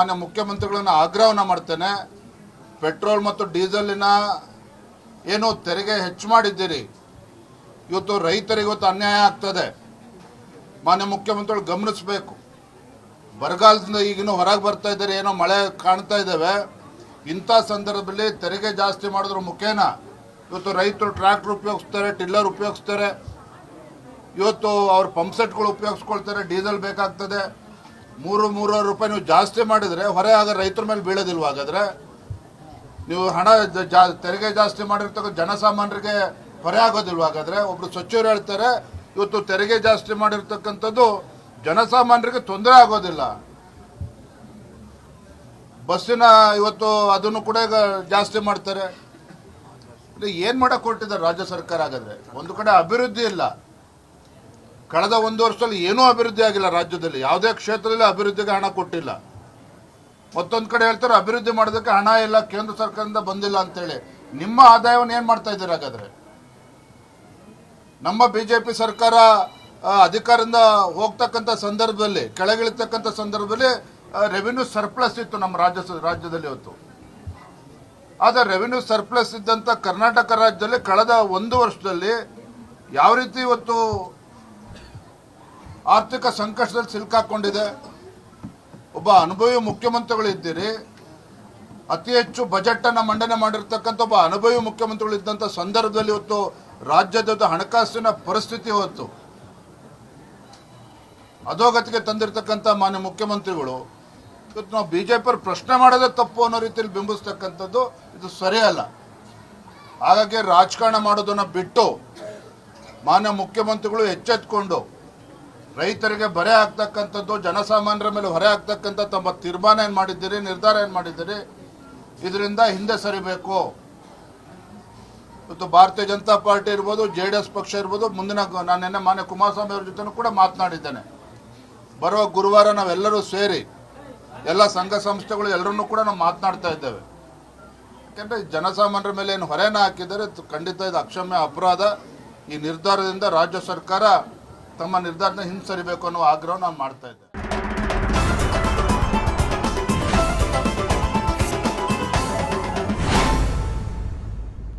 ಮಾನ್ಯ ಮುಖ್ಯಮಂತ್ರಿಗಳನ್ನ ಆಗ್ರಹವನ್ನ ಮಾಡ್ತೇನೆ. ಪೆಟ್ರೋಲ್ ಮತ್ತು ಡೀಸೆಲಿನ ಏನು ತೆರಿಗೆ ಹೆಚ್ಚು ಮಾಡಿದ್ದೀರಿ. ಇವತ್ತು ರೈತರಿಗೆ ಇವತ್ತು ಅನ್ಯಾಯ ಆಗ್ತದೆ. ಮಾನ್ಯ ಮುಖ್ಯಮಂತ್ರಿಗಳು ಗಮನಿಸಬೇಕು. ಬರಗಾಲದಿಂದ ಈಗಿನ ಹೊರಗೆ ಬರ್ತಾ ಇದ್ದಾರೆ, ಏನೋ ಮಳೆ ಕಾಣ್ತಾ ಇದ್ದಾವೆ. ಇಂಥ ಸಂದರ್ಭದಲ್ಲಿ ತೆರಿಗೆ ಜಾಸ್ತಿ ಮಾಡಿದ್ರು ಮುಖೇನ. ಇವತ್ತು ರೈತರು ಟ್ರ್ಯಾಕ್ಟರ್ ಉಪಯೋಗಿಸ್ತಾರೆ, ಟಿಲ್ಲರ್ ಉಪಯೋಗಿಸ್ತಾರೆ. ಇವತ್ತು ಅವ್ರ ಪಂಪ್ಸೆಟ್ಗಳು ಉಪಯೋಗಿಸ್ಕೊಳ್ತಾರೆ, ಡೀಸೆಲ್ ಬೇಕಾಗ್ತದೆ. ಮೂರು, ಮೂರುವರೆ ರೂಪಾಯಿ ನೀವು ಜಾಸ್ತಿ ಮಾಡಿದರೆ ಹೊರೆ ಆಗ ರೈತರ ಮೇಲೆ ಬೀಳೋದಿಲ್ವ ಹಾಗಾದ್ರೆ? ನೀವು ಹಣ ಜಾ ತೆರಿಗೆ ಜಾಸ್ತಿ ಮಾಡಿರ್ತಕ್ಕ ಜನಸಾಮಾನ್ಯರಿಗೆ ಹೊರೆ ಆಗೋದಿಲ್ವ ಹಾಗಾದ್ರೆ? ಒಬ್ರು ಸಚಿವರು ಹೇಳ್ತಾರೆ, ಇವತ್ತು ತೆರಿಗೆ ಜಾಸ್ತಿ ಮಾಡಿರ್ತಕ್ಕಂಥದ್ದು ಜನಸಾಮಾನ್ಯರಿಗೆ ತೊಂದರೆ ಆಗೋದಿಲ್ಲ. ಬಸ್ಸಿನ ಇವತ್ತು ಅದನ್ನು ಕೂಡ ಜಾಸ್ತಿ ಮಾಡ್ತಾರೆ. ಏನು ಮಾಡಕ್ ಹೊರಟಿದ್ದಾರೆ ರಾಜ್ಯ ಸರ್ಕಾರ ಹಾಗಾದ್ರೆ? ಒಂದು ಕಡೆ ಅಭಿವೃದ್ಧಿ ಇಲ್ಲ. ಕಳೆದ ಒಂದು ವರ್ಷದಲ್ಲಿ ಏನೂ ಅಭಿವೃದ್ಧಿ ಆಗಿಲ್ಲ ರಾಜ್ಯದಲ್ಲಿ. ಯಾವುದೇ ಕ್ಷೇತ್ರದಲ್ಲಿ ಅಭಿವೃದ್ಧಿಗೆ ಹಣ ಕೊಟ್ಟಿಲ್ಲ. ಮತ್ತೊಂದು ಕಡೆ ಹೇಳ್ತಾರೆ, ಅಭಿವೃದ್ಧಿ ಮಾಡೋದಕ್ಕೆ ಹಣ ಇಲ್ಲ, ಕೇಂದ್ರ ಸರ್ಕಾರದಿಂದ ಬಂದಿಲ್ಲ ಅಂತೇಳಿ. ನಿಮ್ಮ ಆದಾಯವನ್ನು ಏನು ಮಾಡ್ತಾ ಇದ್ದೀರಿ ಹಾಗಾದ್ರೆ? ನಮ್ಮ ಬಿಜೆಪಿ ಸರ್ಕಾರ ಅಧಿಕಾರದಿಂದ ಹೋಗ್ತಕ್ಕಂಥ ಸಂದರ್ಭದಲ್ಲಿ, ಕೆಳಗಿಳಿತಕ್ಕಂಥ ಸಂದರ್ಭದಲ್ಲಿ ರೆವಿನ್ಯೂ ಸರ್ಪ್ಲಸ್ ಇತ್ತು ನಮ್ಮ ರಾಜ್ಯ ರಾಜ್ಯದಲ್ಲಿ ಇವತ್ತು. ಆದರೆ ರೆವಿನ್ಯೂ ಸರ್ಪ್ಲಸ್ ಇದ್ದಂಥ ಕರ್ನಾಟಕ ರಾಜ್ಯದಲ್ಲಿ ಕಳೆದ ಒಂದು ವರ್ಷದಲ್ಲಿ ಯಾವ ರೀತಿ ಇವತ್ತು ಆರ್ಥಿಕ ಸಂಕಷ್ಟದಲ್ಲಿ ಸಿಲುಕಾಕೊಂಡಿದೆ ಒಬ್ಬ ಅನುಭವಿ ಮುಖ್ಯಮಂತ್ರಿಗಳು ಇದ್ದೀರಿ. ಅತಿ ಹೆಚ್ಚು ಬಜೆಟ್ ಅನ್ನ ಮಂಡನೆ ಮಾಡಿರ್ತಕ್ಕಂಥ ಒಬ್ಬ ಅನುಭವಿ ಮುಖ್ಯಮಂತ್ರಿಗಳು ಇದ್ದಂಥ ಸಂದರ್ಭದಲ್ಲಿ ಇವತ್ತು ರಾಜ್ಯದ ಹಣಕಾಸಿನ ಪರಿಸ್ಥಿತಿ ಹೊತ್ತು ಅಧೋಗತಿಗೆ ತಂದಿರತಕ್ಕಂಥ ಮಾನ್ಯ ಮುಖ್ಯಮಂತ್ರಿಗಳು, ಇವತ್ತು ನಾವು ಬಿಜೆಪಿ ಪ್ರಶ್ನೆ ಮಾಡೋದೇ ತಪ್ಪು ಅನ್ನೋ ರೀತಿಯಲ್ಲಿ ಬಿಂಬಿಸ್ತಕ್ಕಂಥದ್ದು ಇದು ಸರಿಯಲ್ಲ ಹಾಗಾಗಿ ರಾಜಕಾರಣ ಮಾಡೋದನ್ನ ಬಿಟ್ಟು ಮಾನ್ಯ ಮುಖ್ಯಮಂತ್ರಿಗಳು ಎಚ್ಚೆತ್ಕೊಂಡು ರೈತರಿಗೆ ಬರೆ ಆಗ್ತಕ್ಕಂಥದ್ದು, ಜನಸಾಮಾನ್ಯರ ಮೇಲೆ ಹೊರೆ ಆಗ್ತಕ್ಕಂಥ ತಮ್ಮ ತೀರ್ಮಾನ ಏನು ಮಾಡಿದ್ದೀರಿ, ನಿರ್ಧಾರ ಏನು ಮಾಡಿದ್ದೀರಿ, ಇದರಿಂದ ಹಿಂದೆ ಸರಿಬೇಕು. ಇವತ್ತು ಭಾರತೀಯ ಜನತಾ ಪಾರ್ಟಿ ಇರ್ಬೋದು, ಜೆ ಡಿ ಎಸ್ ಪಕ್ಷ ಇರ್ಬೋದು, ಮುಂದಿನ ನಾನು ನಿನ್ನೆ ಮಾನ್ಯ ಕುಮಾರಸ್ವಾಮಿ ಅವ್ರ ಜೊತೆ ಕೂಡ ಮಾತನಾಡಿದ್ದೇನೆ. ಬರುವ ಗುರುವಾರ ನಾವೆಲ್ಲರೂ ಸೇರಿ, ಎಲ್ಲ ಸಂಘ ಸಂಸ್ಥೆಗಳು ಎಲ್ಲರನ್ನೂ ಕೂಡ ನಾವು ಮಾತನಾಡ್ತಾ ಇದ್ದೇವೆ. ಯಾಕೆಂದರೆ ಜನಸಾಮಾನ್ಯರ ಮೇಲೆ ಏನು ಹೊರೆನ ಹಾಕಿದರೆ ಖಂಡಿತ ಇದು ಅಕ್ಷಮ್ಯ ಅಪರಾಧ. ಈ ನಿರ್ಧಾರದಿಂದ ರಾಜ್ಯ ಸರ್ಕಾರ ತಮ್ಮ ನಿರ್ಧಾರನ ಹಿಂಸರಿಬೇಕು ಅನ್ನೋ ಆಗ್ರಹ ನಾನು ಮಾಡ್ತಾ ಇದ್ದೇನೆ.